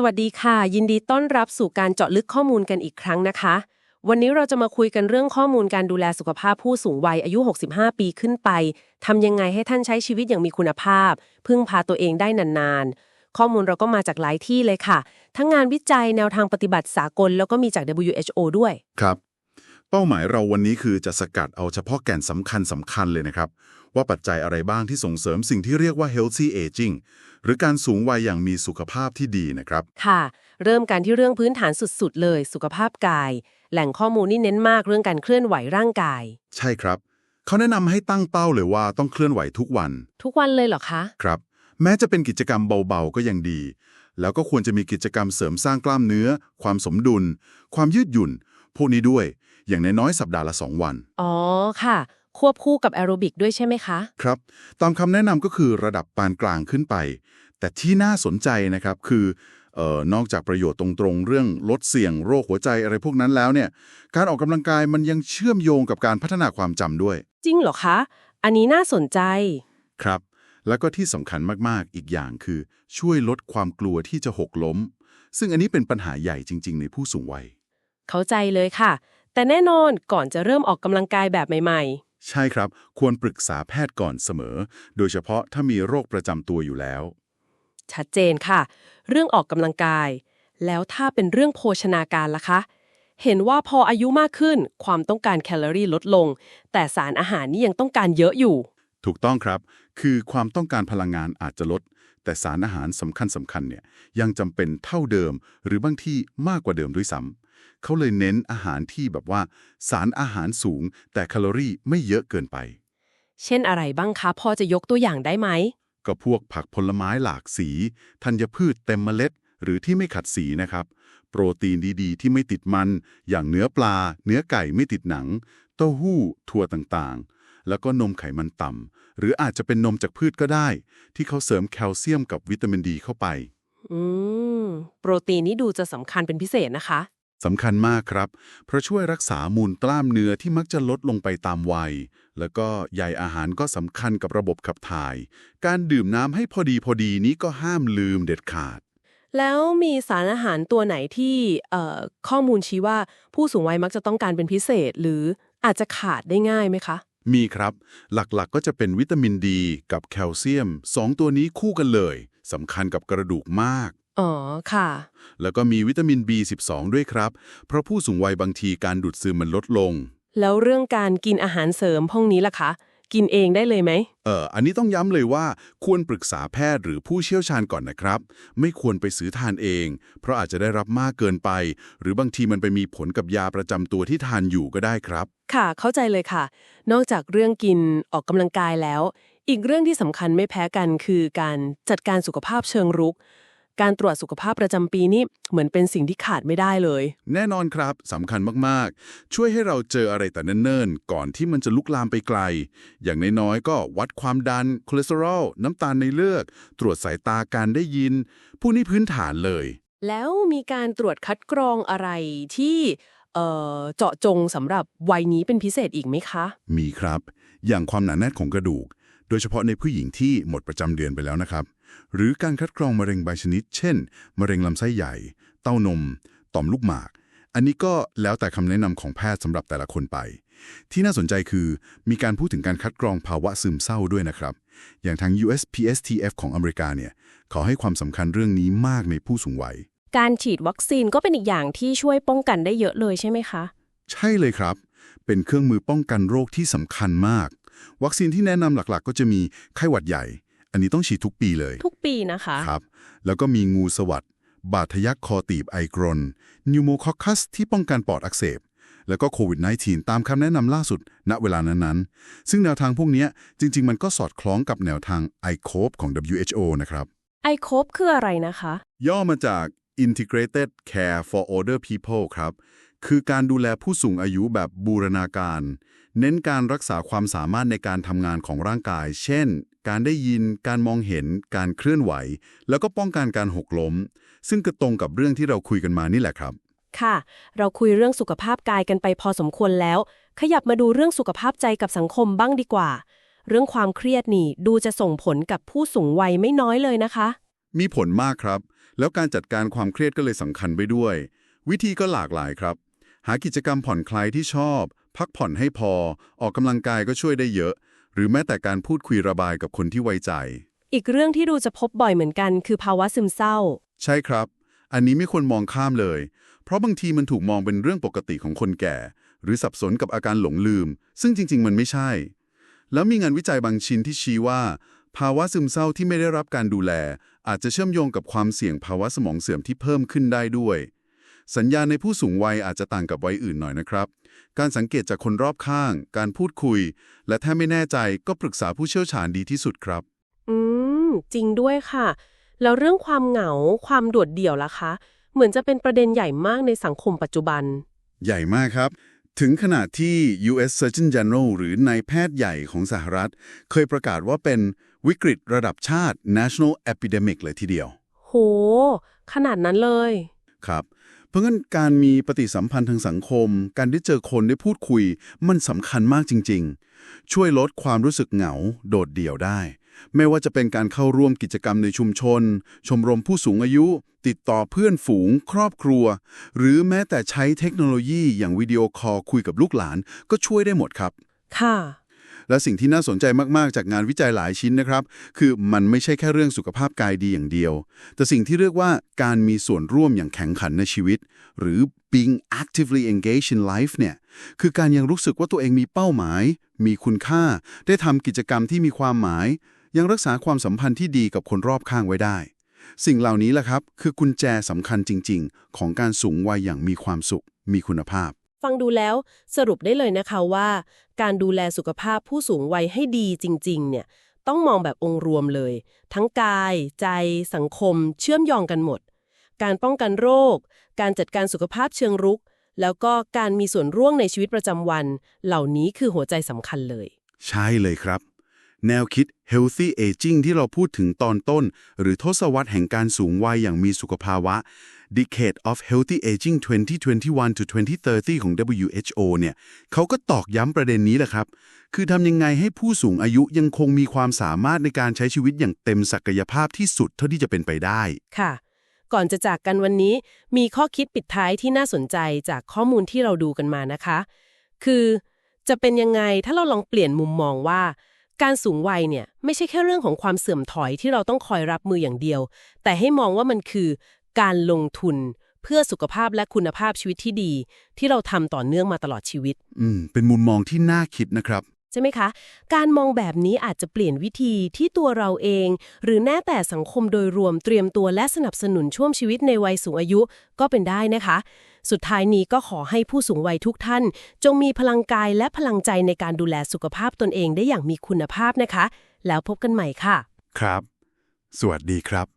สวัสดีค่ะ ยินดีต้อนรับสู่การเจาะลึกข้อมูลกันอีกครั้งนะคะ วันนี้เราจะมาคุยกันเรื่องข้อมูลการดูแลสุขภาพผู้สูงวัยอายุ 65 ปีขึ้นไปทำยังไงให้ท่านใช้ชีวิตอย่างมีคุณภาพ พึ่งพาตัวเองได้นานๆ ข้อมูลเราก็มาจากหลายที่เลยค่ะ ทั้งงานวิจัยแนวทางปฏิบัติสากล แล้วก็มีจาก WHO ด้วย ครับ เป้าหมายเราวันนี้คือจะสกัดเอาเฉพาะแก่นสำคัญสำคัญเลยนะครับ ว่าปัจจัยอะไรบ้างที่ส่งเสริมสิ่งที่เรียกว่า healthy aging หรือการสูงวัยอย่างมีสุขภาพที่ดีนะครับ ค่ะ เริ่มกันที่เรื่องพื้นฐานสุดๆ เลย สุขภาพกาย แหล่งข้อมูลนี่เน้นมากเรื่องการเคลื่อนไหวร่างกาย ใช่ครับ เขาแนะนำให้ตั้งเป้าเลยว่าต้องเคลื่อนไหวทุกวัน ทุกวันเลยเหรอคะ ครับ แม้จะเป็นกิจกรรมเบาๆ ก็ยังดี แล้วก็ควรจะมีกิจกรรมเสริมสร้างกล้ามเนื้อ ความสมดุล ความยืดหยุ่น พวกนี้ด้วย อย่างน้อยๆสัปดาห์ละ2วัน อ๋อ ค่ะ ควบคู่กับแอโรบิกด้วยใช่ไหมคะ ครับ ตามคำแนะนำก็คือระดับปานกลางขึ้นไป แต่ที่น่าสนใจนะครับคือเอ่อนอกจากประโยชน์ตรงๆ เรื่องลดเสี่ยงโรคหัวใจอะไรพวกนั้นแล้วเนี่ย การออกกำลังกายมันยังเชื่อมโยงกับการพัฒนาความจำด้วย จริงเหรอคะ อันนี้น่าสนใจ ครับ แล้วก็ที่สำคัญมากๆ อีกอย่างคือ ช่วยลดความกลัวที่จะหกล้ม ซึ่งอันนี้เป็นปัญหาใหญ่จริง ๆ ในผู้สูงวัย เข้าใจเลยค่ะ แต่แน่นอนก่อนจะเริ่มออกกำลังกายแบบใหม่ ใช่ครับ ควรปรึกษาแพทย์ก่อนเสมอ โดยเฉพาะถ้ามีโรคประจำตัวอยู่แล้วๆชัดเจนค่ะ เรื่องออกกำลังกาย แล้วถ้าเป็นเรื่องโภชนาการล่ะคะ เห็นว่าพออายุมากขึ้น ความต้องการแคลอรี่ลดลง แต่สารอาหารนี่ยังต้องการเยอะอยู่ ถูกต้องครับ คือความต้องการพลังงานอาจจะลด แต่สารอาหารสำคัญสำคัญเนี่ยยังจำเป็นเท่าเดิม หรือบางที่มากกว่าเดิมด้วยซ้ำ เขาเลยเน้นอาหารที่แบบว่า สารอาหารสูง แต่แคลอรี่ไม่เยอะเกินไป เช่นอะไรบ้างคะพอจะยกตัวอย่างได้ไหม ก็พวกผักผลไม้หลากสี ธัญพืชเต็มเมล็ด หรือที่ไม่ขัดสีนะครับ โปรตีนดีๆ ที่ไม่ติดมัน อย่างเนื้อปลา เนื้อไก่ไม่ติดหนัง เต้าหู้ ถั่วต่างๆแล้วก็นมไขมันต่ำ หรืออาจจะเป็นนมจากพืชก็ได้ ที่เขาเสริมแคลเซียมกับวิตามินดีเข้าไป อืม โปรตีนนี่ดูจะสำคัญเป็นพิเศษนะคะ สำคัญมากครับ เพราะช่วยรักษามูลกล้ามเนื้อที่มักจะลดลงไปตามวัย แล้วก็ใยอาหารก็สำคัญกับระบบขับถ่าย การดื่มน้ำให้พอดีพอดีนี้ก็ห้ามลืมเด็ดขาด แล้วมีสารอาหารตัวไหนที่เอ่อข้อมูลชี้ว่าผู้สูงวัยมักจะต้องการเป็นพิเศษ หรืออาจจะขาดได้ง่ายไหมคะ มีครับ หลักๆก็จะเป็นวิตามินดี กับแคลเซียมสองตัวนี้คู่กันเลยสำคัญกับกระดูกมาก อ๋อ ค่ะ แล้วก็มีวิตามิน B12 ด้วยครับ เพราะผู้สูงวัยบางทีการดูดซึมมันลดลง แล้วเรื่องการกินอาหารเสริมพวกนี้ล่ะคะ กินเองได้เลยไหม เอออันนี้ต้องย้ำเลยว่าควรปรึกษาแพทย์หรือผู้เชี่ยวชาญก่อนนะครับ ไม่ควรไปซื้อทานเอง เพราะอาจจะได้รับมากเกินไป หรือบางทีมันไปมีผลกับยาประจำตัวที่ทานอยู่ก็ได้ครับ ค่ะ เข้าใจเลยค่ะ นอกจากเรื่องกินออกกำลังกายแล้ว อีกเรื่องที่สำคัญไม่แพ้กันคือการจัดการสุขภาพเชิงรุก การตรวจสุขภาพประจำปีนี่เหมือนเป็นสิ่งที่ขาดไม่ได้เลย แน่นอนครับสำคัญมากๆ ช่วยให้เราเจออะไรแต่เนิ่นๆ ก่อนที่มันจะลุกลามไปไกล อย่างน้อยๆก็วัดความดันคอเลสเตอรอลน้ำตาลในเลือดตรวจสายตาการได้ยินพวกนี้พื้นฐานเลย แล้วมีการตรวจคัดกรองอะไรที่เอ่อเจาะจงสำหรับวัยนี้เป็นพิเศษอีกไหมคะ มีครับ อย่างความหนาแน่นของกระดูก โดยเฉพาะในผู้หญิงที่หมดประจำเดือนไปแล้วนะครับ หรือการคัดกรองมะเร็งบางชนิด เช่น มะเร็งลำไส้ใหญ่ เต้านม ต่อมลูกหมาก อันนี้ก็แล้วแต่คำแนะนำของแพทย์สำหรับแต่ละคนไป ที่น่าสนใจคือมีการพูดถึงการคัดกรองภาวะซึมเศร้าด้วยนะครับ อย่างทาง USPSTF ของอเมริกาเนี่ยเขาให้ความสำคัญเรื่องนี้มากในผู้สูงวัย การฉีดวัคซีนก็เป็นอีกอย่างที่ช่วยป้องกันได้เยอะเลยใช่ไหมคะ ใช่เลยครับ เป็นเครื่องมือป้องกันโรคที่สำคัญมาก วัคซีนที่แนะนำหลักๆ ก็จะมีไข้หวัดใหญ่ อันนี้ต้องฉีดทุกปีเลย ทุกปีนะคะครับ แล้วก็มีงูสวัสดบาดทะยักคอตีบไอกรนนิวโมคอคัสที่ป้องกันปอดอักเสบ แล้วก็โควิด -19 ตามคำแนะนำล่าสุด ณเวลานั้นๆ ซึ่งแนวทางพวกเนี้ยจริง ๆ มันก็สอดคล้องกับแนวทาง ICOPE ของ WHO นะครับไอโคบคืออะไรนะคะ ย่อมาจาก Integrated Care for Older People ครับ คือการดูแลผู้สูงอายุแบบบูรณาการ เน้นการรักษาความสามารถในการทำงานของร่างกาย เช่น การได้ยิน การมองเห็น การเคลื่อนไหว แล้วก็ป้องกันการหกล้ม ซึ่งก็ตรงกับเรื่องที่เราคุยกันมานี่แหละครับ ค่ะ เราคุยเรื่องสุขภาพกายกันไปพอสมควรแล้ว ขยับมาดูเรื่องสุขภาพใจกับสังคมบ้างดีกว่า เรื่องความเครียดนี่ดูจะส่งผลกับผู้สูงวัยไม่น้อยเลยนะคะ มีผลมากครับ แล้วการจัดการความเครียดก็เลยสำคัญไปด้วย วิธีก็หลากหลายครับ หากิจกรรมผ่อนคลายที่ชอบ พักผ่อนให้พอ ออกกำลังกายก็ช่วยได้เยอะ หรือแม้แต่การพูดคุยระบายกับคนที่ไว้ใจ อีกเรื่องที่ดูจะพบบ่อยเหมือนกันคือภาวะซึมเศร้า ใช่ครับ อันนี้ไม่ควรมองข้ามเลย เพราะบางทีมันถูกมองเป็นเรื่องปกติของคนแก่ หรือสับสนกับอาการหลงลืม ซึ่งจริง ๆ มันไม่ใช่ แล้วมีงานวิจัยบางชิ้นที่ชี้ว่า ภาวะซึมเศร้าที่ไม่ได้รับการดูแล อาจจะเชื่อมโยงกับความเสี่ยงภาวะสมองเสื่อมที่เพิ่มขึ้นได้ด้วย สัญญาณในผู้สูงวัยอาจจะต่างกับวัยอื่นหน่อยนะครับ การสังเกตจากคนรอบข้าง การพูดคุย และถ้าไม่แน่ใจก็ปรึกษาผู้เชี่ยวชาญดีที่สุดครับ อืม จริงด้วยค่ะ แล้วเรื่องความเหงา ความโดดเดี่ยวล่ะคะ เหมือนจะเป็นประเด็นใหญ่มากในสังคมปัจจุบัน ใหญ่มากครับ ถึงขนาดที่ U.S. Surgeon General หรือนายแพทย์ใหญ่ของสหรัฐ เคยประกาศว่าเป็นวิกฤตระดับชาติ national epidemic เลยทีเดียว โห ขนาดนั้นเลย ครับ เพราะงั้นการมีปฏิสัมพันธ์ทางสังคม การได้เจอคนได้พูดคุย มันสำคัญมากจริง ๆ ช่วยลดความรู้สึกเหงา โดดเดี่ยวได้ ไม่ว่าจะเป็นการเข้าร่วมกิจกรรมในชุมชน ชมรมผู้สูงอายุ ติดต่อเพื่อนฝูง ครอบครัว หรือแม้แต่ใช้เทคโนโลยีอย่างวิดีโอคอลคุยกับลูกหลาน ก็ช่วยได้หมดครับ ค่ะ และสิ่งที่น่าสนใจมากๆ จากงานวิจัยหลายชิ้นนะครับ คือมันไม่ใช่แค่เรื่องสุขภาพกายดีอย่างเดียว แต่สิ่งที่เรียกว่าการมีส่วนร่วมอย่างแข็งขันในชีวิต หรือ being actively engaged in life เนี่ย คือการยังรู้สึกว่าตัวเองมีเป้าหมาย มีคุณค่า ได้ทำกิจกรรมที่มีความหมาย ยังรักษาความสัมพันธ์ที่ดีกับคนรอบข้างไว้ได้ สิ่งเหล่านี้แหละครับ คือกุญแจสำคัญจริง ๆ ของการสูงวัยอย่างมีความสุข มีคุณภาพ ฟังดูแล้วสรุปได้เลยนะคะว่า การดูแลสุขภาพผู้สูงวัยให้ดีจริง ๆ เนี่ย ต้องมองแบบองค์รวมเลย ทั้งกาย ใจ สังคม เชื่อมโยงกันหมด การป้องกันโรค การจัดการสุขภาพเชิงรุก แล้วก็การมีส่วนร่วมในชีวิตประจำวัน เหล่านี้คือหัวใจสำคัญเลย ใช่เลยครับ แนวคิด healthy aging ที่เราพูดถึงตอนต้น หรือทศวรรษแห่งการสูงวัยอย่างมีสุขภาวะ Decade of Healthy Aging 2021 to 2030 ของ WHO เนี่ยเขาก็ตอกย้ำประเด็นนี้แหละครับ คือทำยังไงให้ผู้สูงอายุยังคงมีความสามารถในการใช้ชีวิตอย่างเต็มศักยภาพที่สุดเท่าที่จะเป็นไปได้ ค่ะ ก่อนจะจากกันวันนี้ มีข้อคิดปิดท้ายที่น่าสนใจจากข้อมูลที่เราดูกันมานะคะ คือ จะเป็นยังไงถ้าเราลองเปลี่ยนมุมมองว่า การสูงวัยเนี่ยไม่ใช่แค่เรื่องของความเสื่อมถอยที่เราต้องคอยรับมืออย่างเดียว แต่ให้มองว่ามันคือ การลงทุนเพื่อสุขภาพและคุณภาพชีวิตที่ดี ที่เราทำต่อเนื่องมาตลอดชีวิต อืม เป็นมุมมองที่น่าคิดนะครับ ใช่ไหมคะ การมองแบบนี้อาจจะเปลี่ยนวิธีที่ตัวเราเอง หรือแม้แต่สังคมโดยรวมเตรียมตัวและสนับสนุนช่วงชีวิตในวัยสูงอายุก็เป็นได้นะคะ สุดท้ายนี้ก็ขอให้ผู้สูงวัยทุกท่าน จงมีพลังกายและพลังใจในการดูแลสุขภาพตนเองได้อย่างมีคุณภาพนะคะ แล้วพบกันใหม่ค่ะ ครับ สวัสดีครับ